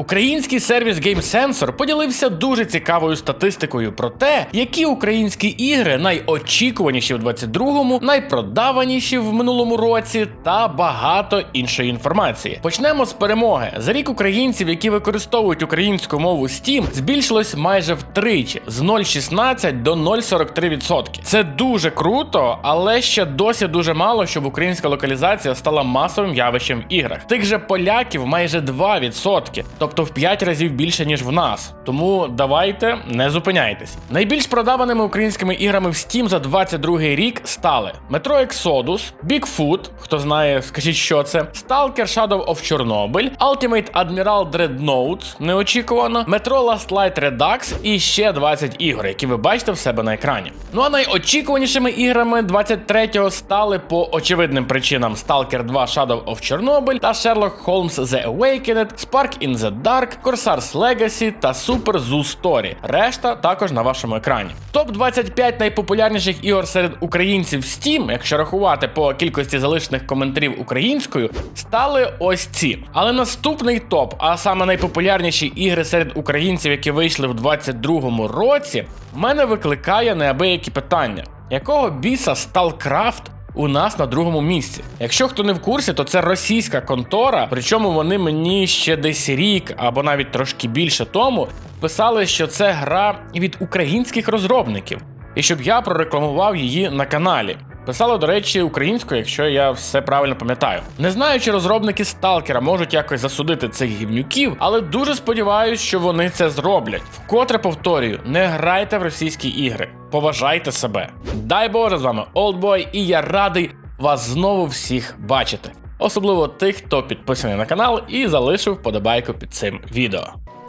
Український сервіс Game Sensor поділився дуже цікавою статистикою про те, які українські ігри найочікуваніші в 22-му, найпродаваніші в минулому році та багато іншої інформації. Почнемо з перемоги. За рік українців, які використовують українську мову Steam, збільшилось майже втричі з 0,16 до 0,43%. Це дуже круто, але ще досі дуже мало, щоб українська локалізація стала масовим явищем в іграх. Тих же поляків майже 2%, тобто в 5 разів більше ніж в нас. Тому давайте не зупиняйтесь. Найбільш продаваними українськими іграми в Steam за 22 рік стали Metro Exodus, Bigfoot, хто знає, скажіть, що це, Stalker Shadow of Chernobyl, Ultimate Admiral Dreadnought, неочікувано, Metro Last Light Redux і ще 20 ігор, які ви бачите в себе на екрані. Ну а найочікуванішими іграми 23-го стали по очевидним причинам Stalker 2 Shadow of Chernobyl та Sherlock Holmes The Awakened, Spark in the Dark, Corsairs Legacy та Super Zoo Story. Решта також на вашому екрані. Топ 25 найпопулярніших ігор серед українців Steam, якщо рахувати по кількості залишених коментарів українською, стали ось ці. Але наступний топ, а саме найпопулярніші ігри серед українців, які вийшли в 22-му році, мене викликає неабиякі питання. Якого біса StarCraft у нас на другому місці. Якщо хто не в курсі, то це російська контора. Причому вони мені ще десь рік або навіть трошки більше тому писали, що це гра від українських розробників, і щоб я прорекламував її на каналі. Писали, до речі, українською, якщо я все правильно пам'ятаю. Не знаю, чи розробники Сталкера можуть якось засудити цих гівнюків, але дуже сподіваюся, що вони це зроблять. Вкотре повторюю, не грайте в російські ігри, поважайте себе. Дай Боже з вами Олдбой, і я радий вас знову всіх бачити. Особливо тих, хто підписаний на канал і залишив вподобайку під цим відео.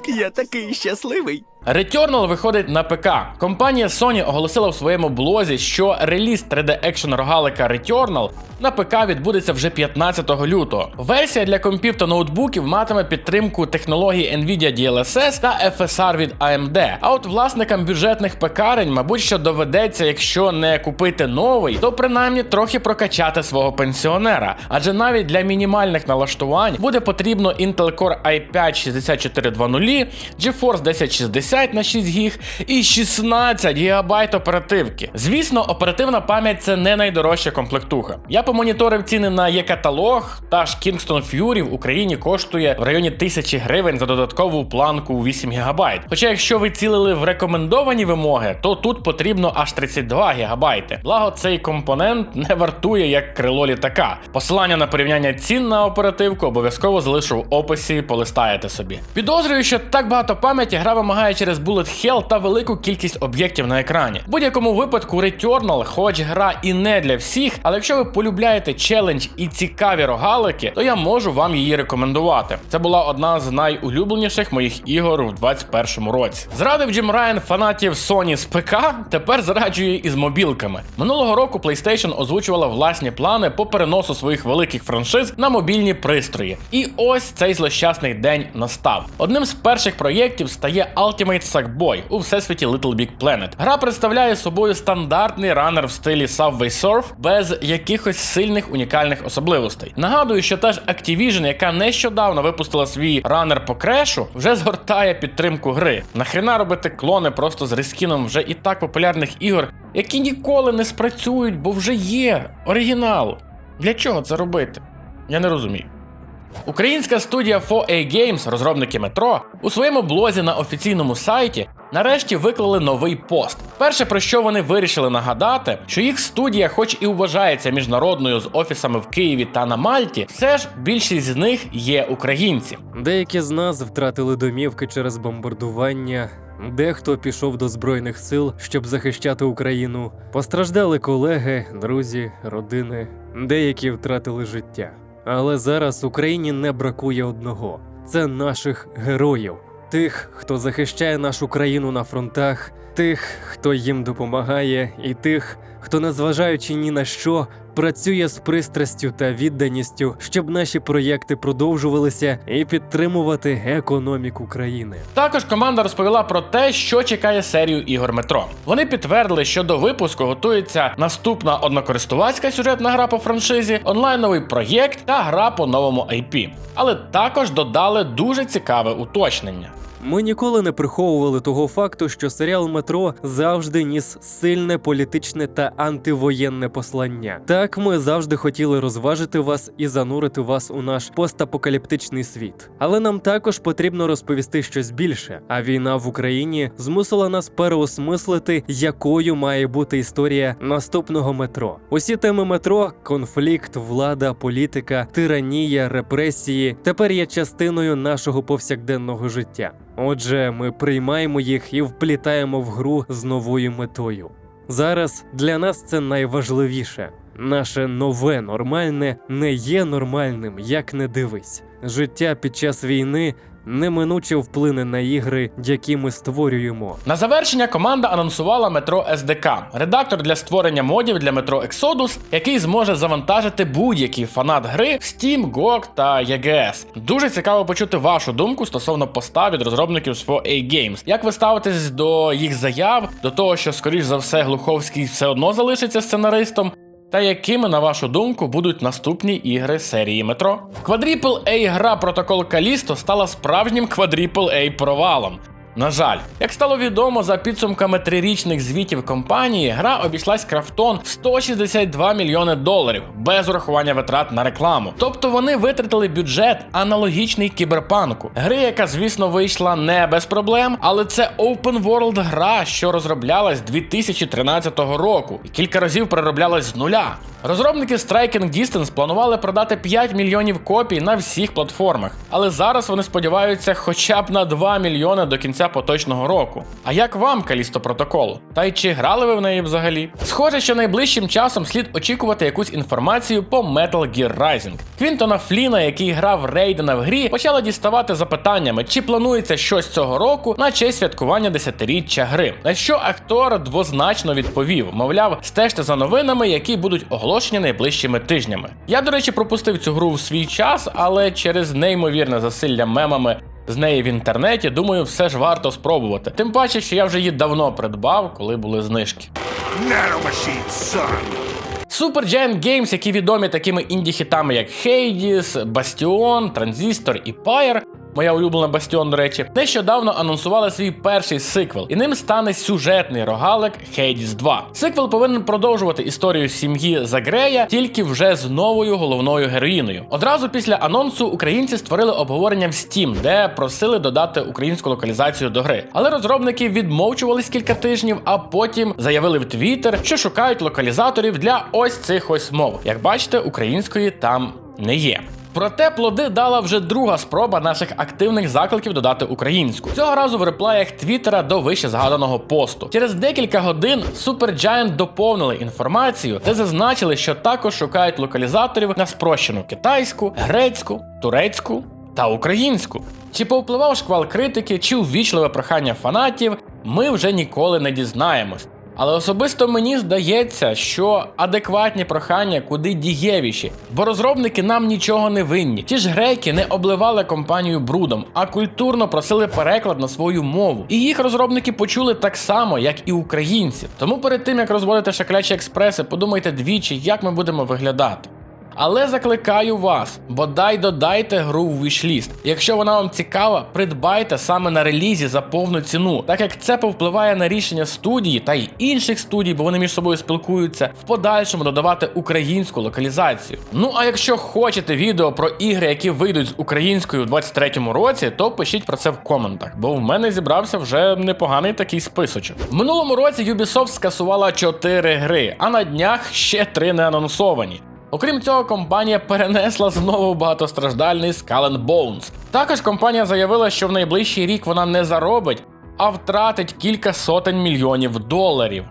Я такий щасливий. Returnal виходить на ПК. Компанія Sony оголосила в своєму блозі, що реліз 3D екшен рогалика Returnal на ПК відбудеться вже 15 лютого. Версія для компів та ноутбуків матиме підтримку технологій Nvidia DLSS та FSR від AMD. А от власникам бюджетних пекарень, мабуть, що доведеться, якщо не купити новий, то принаймні трохи прокачати свого пенсіонера. Адже навіть для мінімальних налаштувань буде потрібно Intel Core i5 6420, GeForce 1060 на 6 гіг і 16 ГБ оперативки. Звісно, оперативна пам'ять це не найдорожча комплектуха. Я помоніторив ціни на є-каталог, та ж Kingston Fury в Україні коштує в районі 1000 гривень за додаткову планку у 8 ГБ. Хоча, якщо ви цілили в рекомендовані вимоги, то тут потрібно аж 32 ГБ. Благо, цей компонент не вартує як крило літака. Посилання на порівняння цін на оперативку обов'язково залишу в описі, полистаєте собі. Підозрюю, що так багато пам'яті гра вимагає через Bullet Hell та велику кількість об'єктів на екрані. В будь-якому випадку Returnal, хоч гра і не для всіх, але якщо ви полюбляєте челендж і цікаві рогалики, то я можу вам її рекомендувати. Це була одна з найулюбленіших моїх ігор в 2021 році. Зрадив Джим Райан фанатів Sony з ПК, тепер зраджує із мобілками. Минулого року PlayStation озвучувала власні плани по переносу своїх великих франшиз на мобільні пристрої. І ось цей злощасний день настав. Одним з перших проєктів стає Ultimate Sackboy у всесвіті Little Big Planet. Гра представляє собою стандартний ранер в стилі Subway Surf без якихось сильних унікальних особливостей. Нагадую, що та ж Activision, яка нещодавно випустила свій ранер по крешу, вже згортає підтримку гри. Нахрена робити клони просто з рескіном вже і так популярних ігор, які ніколи не спрацюють, бо вже є оригінал. Для чого це робити? Я не розумію. Українська студія 4A Games, розробники метро, у своєму блозі на офіційному сайті нарешті виклали новий пост. Перше, про що вони вирішили нагадати, що їх студія, хоч і вважається міжнародною з офісами в Києві та на Мальті, все ж більшість з них є українці. Деякі з нас втратили домівки через бомбардування. Дехто пішов до збройних сил, щоб захищати Україну. Постраждали колеги, друзі, родини. Деякі втратили життя. Але зараз Україні не бракує одного: це наших героїв, тих, хто захищає нашу країну на фронтах, тих, хто їм допомагає, і тих, хто, незважаючи ні на що, працює з пристрастю та відданістю, щоб наші проєкти продовжувалися і підтримувати економіку країни. Також команда розповіла про те, що чекає серію ігор метро. Вони підтвердили, що до випуску готується наступна однокористувацька сюжетна гра по франшизі, онлайновий проєкт та гра по новому IP. Але також додали дуже цікаве уточнення. Ми ніколи не приховували того факту, що серіал Метро завжди ніс сильне політичне та антивоєнне послання. Так, ми завжди хотіли розважити вас і занурити вас у наш постапокаліптичний світ. Але нам також потрібно розповісти щось більше. А війна в Україні змусила нас переосмислити, якою має бути історія наступного метро. Усі теми метро конфлікт, влада, політика, тиранія, репресії тепер є частиною нашого повсякденного життя. Отже, ми приймаємо їх і вплітаємо в гру з новою метою. Зараз для нас це найважливіше. Наше нове нормальне не є нормальним, як не дивись. Життя під час війни неминуче вплине на ігри, які ми створюємо. На завершення команда анонсувала метро SDK – редактор для створення модів для метро Exodus, який зможе завантажити будь-який фанат гри в Steam, GOG та EGS. Дуже цікаво почути вашу думку стосовно поста від розробників з 4A Games. Як ви ставитесь до їх заяв, до того, що скоріш за все Глуховський все одно залишиться сценаристом? Та якими, на вашу думку, будуть наступні ігри серії метро? Quadruple A гра Протокол Калісто стала справжнім Quadruple A провалом. На жаль, як стало відомо за підсумками трирічних звітів компанії, гра обійшлась Крафтон в 162 мільйони доларів без урахування витрат на рекламу. Тобто вони витратили бюджет аналогічний кіберпанку. Гри, яка, звісно, вийшла не без проблем, але це open world гра, що розроблялась 2013 року і кілька разів перероблялась з нуля. Розробники Striking Distance планували продати 5 мільйонів копій на всіх платформах, але зараз вони сподіваються хоча б на 2 мільйони до кінця поточного року. А як вам Калісто Протокол? Та й чи грали ви в неї взагалі? Схоже, що найближчим часом слід очікувати якусь інформацію по Metal Gear Rising. Квінтона Фліна, який грав Рейдена в грі, почала діставати запитаннями, чи планується щось цього року на честь святкування десятиріччя гри. На що актор двозначно відповів: мовляв, стежте за новинами, які будуть оголошені найближчими тижнями. Я, до речі, пропустив цю гру в свій час, але через неймовірне засилля мемами. З неї в інтернеті, думаю, все ж варто спробувати. Тим паче, що я вже її давно придбав, коли були знижки. Nanomachine, son! Super Giant Games, які відомі такими інді-хітами, як Hades, Bastion, Transistor і Pyre, моя улюблена Bastion, до речі, нещодавно анонсували свій перший сиквел, і ним стане сюжетний рогалик Hades 2. Сиквел повинен продовжувати історію сім'ї Загрея, тільки вже з новою головною героїною. Одразу після анонсу українці створили обговорення в Steam, де просили додати українську локалізацію до гри. Але розробники відмовчувались кілька тижнів, а потім заявили в Twitter, що шукають локалізаторів для ось цих ось мов. Як бачите, української там не є. Проте плоди дала вже друга спроба наших активних закликів додати українську. Цього разу в реплаях Твіттера до вище згаданого посту. Через декілька годин Supergiant доповнили інформацію, де зазначили, що також шукають локалізаторів на спрощену китайську, грецьку, турецьку та українську. Чи повпливав шквал критики, чи увічливе прохання фанатів, ми вже ніколи не дізнаємось. Але особисто мені здається, що адекватні прохання куди дієвіші, бо розробники нам нічого не винні. Ті ж греки не обливали компанію брудом, а культурно просили переклад на свою мову. І їх розробники почули так само, як і українці. Тому перед тим як розводити шаклячі експреси, подумайте двічі, як ми будемо виглядати. Але закликаю вас, бодай додайте гру в вішліст. Якщо вона вам цікава, придбайте саме на релізі за повну ціну, так як це повпливає на рішення студії та й інших студій, бо вони між собою спілкуються, в подальшому додавати українську локалізацію. Ну а якщо хочете відео про ігри, які вийдуть з українською в 23-му році, то пишіть про це в коментах, бо в мене зібрався вже непоганий такий списочок. В минулому році Ubisoft скасувала 4 гри, а на днях ще 3 не анонсовані. Окрім цього, компанія перенесла знову багатостраждальний Skull Bones. Також компанія заявила, що в найближчий рік вона не заробить, а втратить кілька сотень мільйонів доларів.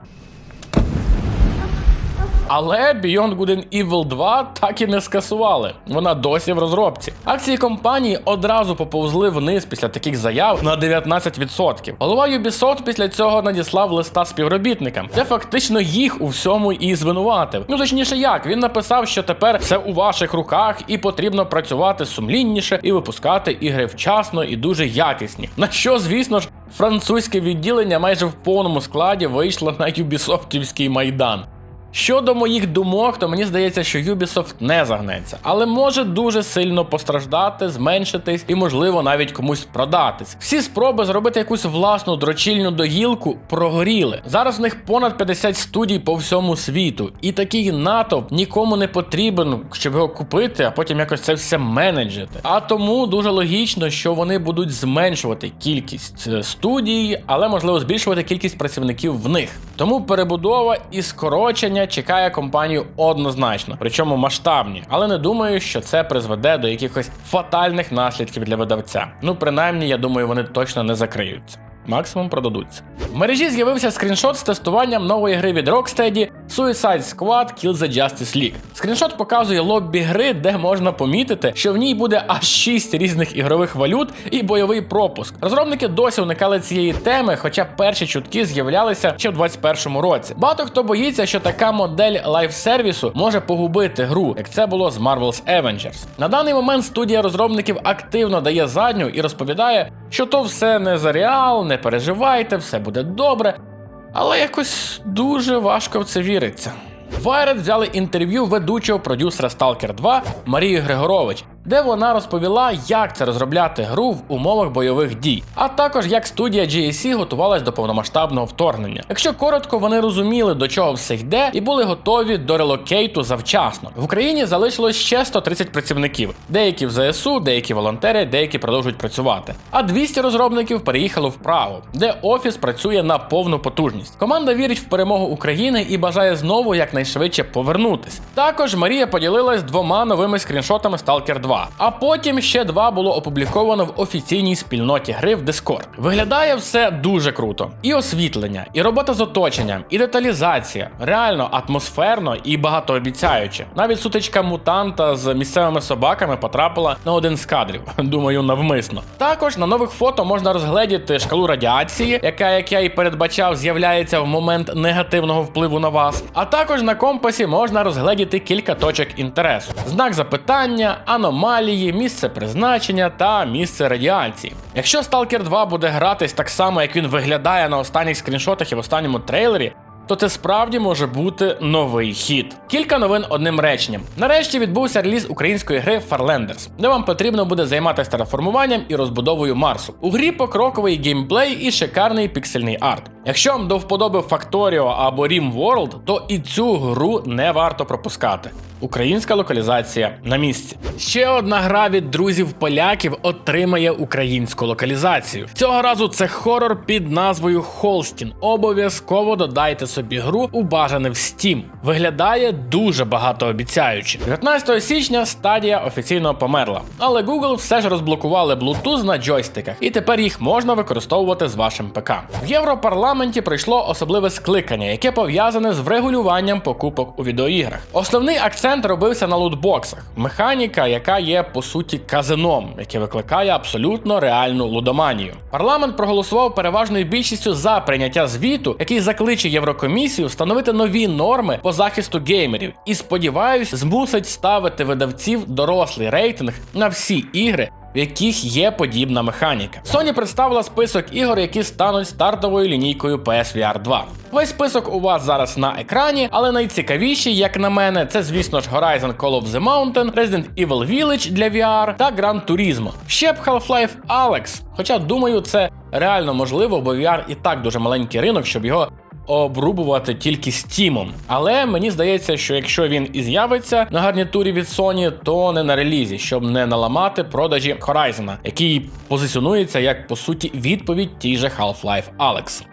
Але Beyond Good and Evil 2 так і не скасували. Вона досі в розробці. Акції компанії одразу поповзли вниз після таких заяв на 19%. Голова Ubisoft після цього надіслав листа співробітникам, де фактично їх у всьому і звинуватив. Ну точніше, як він написав, що тепер все у ваших руках і потрібно працювати сумлінніше і випускати ігри вчасно і дуже якісні. На що, звісно ж, французьке відділення майже в повному складі вийшло на Юбісофтівський майдан. Щодо моїх думок, то мені здається, що Ubisoft не загнеться, але може дуже сильно постраждати, зменшитись і, можливо, навіть комусь продатись. Всі спроби зробити якусь власну дрочільну догілку прогоріли. Зараз в них понад 50 студій по всьому світу, і такий натовп нікому не потрібен, щоб його купити, а потім якось це все менеджити. А тому дуже логічно, що вони будуть зменшувати кількість е, студій, але можливо збільшувати кількість працівників в них. Тому перебудова і скорочення чекає компанію однозначно, причому масштабні. Але не думаю, що це призведе до якихось фатальних наслідків для видавця. Ну, принаймні, я думаю, вони точно не закриються. Максимум продадуться. В мережі з'явився скріншот з тестуванням нової гри від Rocksteady Suicide Squad Kill the Justice League. Скріншот показує лоббі гри, де можна помітити, що в ній буде аж 6 різних ігрових валют і бойовий пропуск. Розробники досі уникали цієї теми, хоча перші чутки з'являлися ще в 2021 році. Багато хто боїться, що така модель лайф-сервісу може погубити гру, як це було з Marvel's Avengers. На даний момент студія розробників активно дає задню і розповідає, що то все не за реал, не переживайте, все буде добре. Але якось дуже важко в це віриться. Вайред взяли інтерв'ю ведучого продюсера Stalker 2 Марії Григорович, де вона розповіла, як це розробляти гру в умовах бойових дій, а також як студія GSC готувалась до повномасштабного вторгнення. Якщо коротко, вони розуміли, до чого все йде, і були готові до релокейту завчасно. В Україні залишилось ще 130 працівників, деякі в ЗСУ, деякі волонтери, деякі продовжують працювати. А 200 розробників переїхали вправо, де офіс працює на повну потужність. Команда вірить в перемогу України і бажає знову якнайшвидше повернутись. Також Марія поділилась двома новими скріншотами Stalker 2, а потім ще два було опубліковано в офіційній спільноті гри в Discord. Виглядає все дуже круто. І освітлення, і робота з оточенням, і деталізація. Реально атмосферно і багатообіцяюче. Навіть сутичка мутанта з місцевими собаками потрапила на один з кадрів. Думаю, навмисно. Також на нових фото можна розгледіти шкалу радіації, яка, як я і передбачав, з'являється в момент негативного впливу на вас. А також на компасі можна розгледіти кілька точок інтересу: знак запитання, аномалії, місце призначення та місце радіації. Якщо Stalker 2 буде гратись так само, як він виглядає на останніх скріншотах і в останньому трейлері, то це справді може бути новий хід. Кілька новин одним реченням. Нарешті відбувся реліз української гри Farlanders, де вам потрібно буде займатися тераформуванням і розбудовою Марсу. У грі покроковий геймплей і шикарний піксельний арт. Якщо вам до вподоби Factorio або RimWorld, то і цю гру не варто пропускати. Українська локалізація на місці. Ще одна гра від друзів поляків отримає українську локалізацію. Цього разу це хорор під назвою Холстін. Обов'язково додайте собі гру у бажане в Steam. Виглядає дуже багатообіцяюче. 19 січня стадія офіційно померла, але Google все ж розблокували Bluetooth на джойстиках, і тепер їх можна використовувати з вашим ПК. В Європарламенті пройшло особливе скликання, яке пов'язане з врегулюванням покупок у відеоіграх. Основний акцент робився на лутбоксах, механіка, яка є по суті казином, яке викликає абсолютно реальну лудоманію. Парламент проголосував переважною більшістю за прийняття звіту, який закличе Єврокомісію встановити нові норми по захисту геймерів, і сподіваюсь, змусить ставити видавців дорослий рейтинг на всі ігри. В яких є подібна механіка. Sony представила список ігор, які стануть стартовою лінійкою PSVR 2. Весь список у вас зараз на екрані, але найцікавіші, як на мене, це, звісно ж, Horizon Call of the Mountain, Resident Evil Village для VR та Gran Turismo. Ще б Half-Life Alex. Хоча думаю, це реально можливо, бо VR і так дуже маленький ринок, щоб його обрубувати тільки стімом. Але мені здається, що якщо він і з'явиться на гарнітурі від Sony, то не на релізі, щоб не наламати продажі Horizon, який позиціонується як по суті відповідь тій же Half-Life Alex.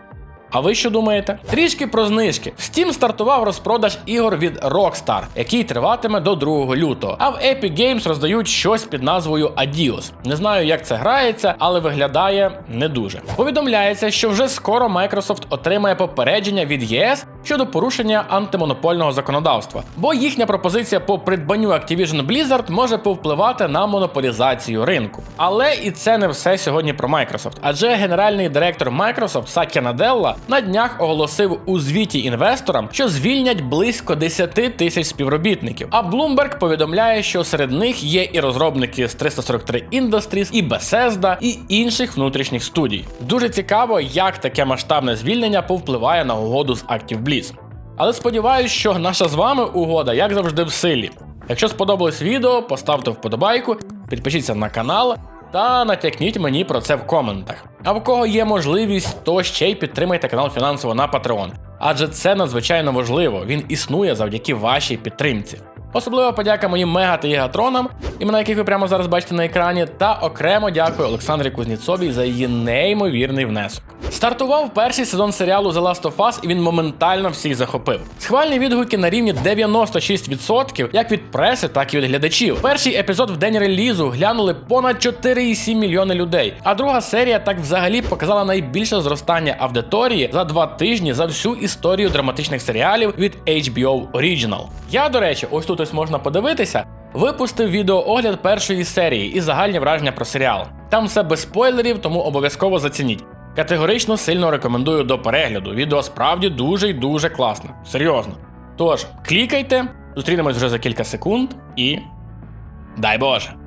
А ви що думаєте? Трішки про знижки. В Steam стартував розпродаж ігор від Rockstar, який триватиме до 2 лютого. А в Epic Games роздають щось під назвою Adios. Не знаю, як це грається, але виглядає не дуже. Повідомляється, що вже скоро Microsoft отримає попередження від ЄС, щодо порушення антимонопольного законодавства, бо їхня пропозиція по придбанню Activision Blizzard може повпливати на монополізацію ринку. Але і це не все сьогодні про Microsoft, адже генеральний директор Microsoft Сатя Наделла на днях оголосив у звіті інвесторам, що звільнять близько 10 тисяч співробітників. А Bloomberg повідомляє, що серед них є і розробники з 343 Industries, і Bethesda, і інших внутрішніх студій. Дуже цікаво, як таке масштабне звільнення повпливає на угоду з ActiveBliz. Але сподіваюсь, що наша з вами угода, як завжди, в силі. Якщо сподобалось відео, поставте вподобайку, підпишіться на канал та натякніть мені про це в коментах. А в кого є можливість, то ще й підтримайте канал фінансово на Patreon. Адже це надзвичайно важливо, він існує завдяки вашій підтримці. Особлива подяка моїм мега та гігатронам, імена яких ви прямо зараз бачите на екрані, та окремо дякую Олександрі Кузніцовій за її неймовірний внесок. Стартував перший сезон серіалу The Last of Us, і він моментально всіх захопив. Схвальні відгуки на рівні 96% як від преси, так і від глядачів. Перший епізод в день релізу глянули понад 4,7 мільйони людей. А друга серія так взагалі показала найбільше зростання аудиторії за два тижні за всю історію драматичних серіалів від HBO Original. Я, до речі, ось тут ось можна подивитися. Випустив відеоогляд першої серії і загальні враження про серіал. Там все без спойлерів, тому обов'язково зацініть. Категорично сильно рекомендую до перегляду. Відео справді дуже й дуже класне. Серйозно. Тож, клікайте, зустрінемось вже за кілька секунд і. Дай Боже!